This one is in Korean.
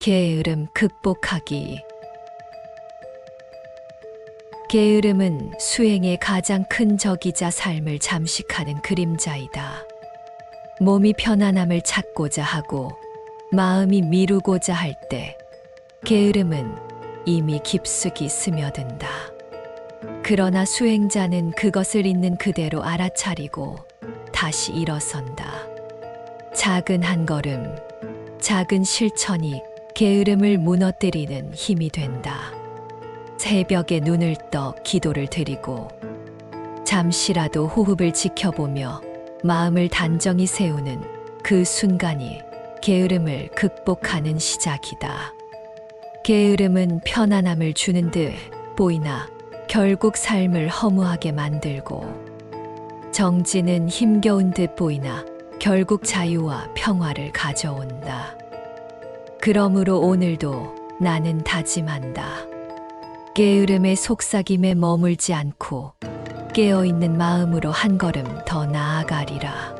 게으름 극복하기 게으름은 수행의 가장 큰 적이자 삶을 잠식하는 그림자이다. 몸이 편안함을 찾고자 하고 마음이 미루고자 할 때 게으름은 이미 깊숙이 스며든다. 그러나 수행자는 그것을 있는 그대로 알아차리고 다시 일어선다. 작은 한 걸음, 작은 실천이 게으름을 무너뜨리는 힘이 된다. 새벽에 눈을 떠 기도를 드리고 잠시라도 호흡을 지켜보며 마음을 단정히 세우는 그 순간이 게으름을 극복하는 시작이다. 게으름은 편안함을 주는 듯 보이나 결국 삶을 허무하게 만들고 정지는 힘겨운 듯 보이나 결국 자유와 평화를 가져온다. 그러므로 오늘도 나는 다짐한다. 게으름의 속삭임에 머물지 않고 깨어있는 마음으로 한 걸음 더 나아가리라.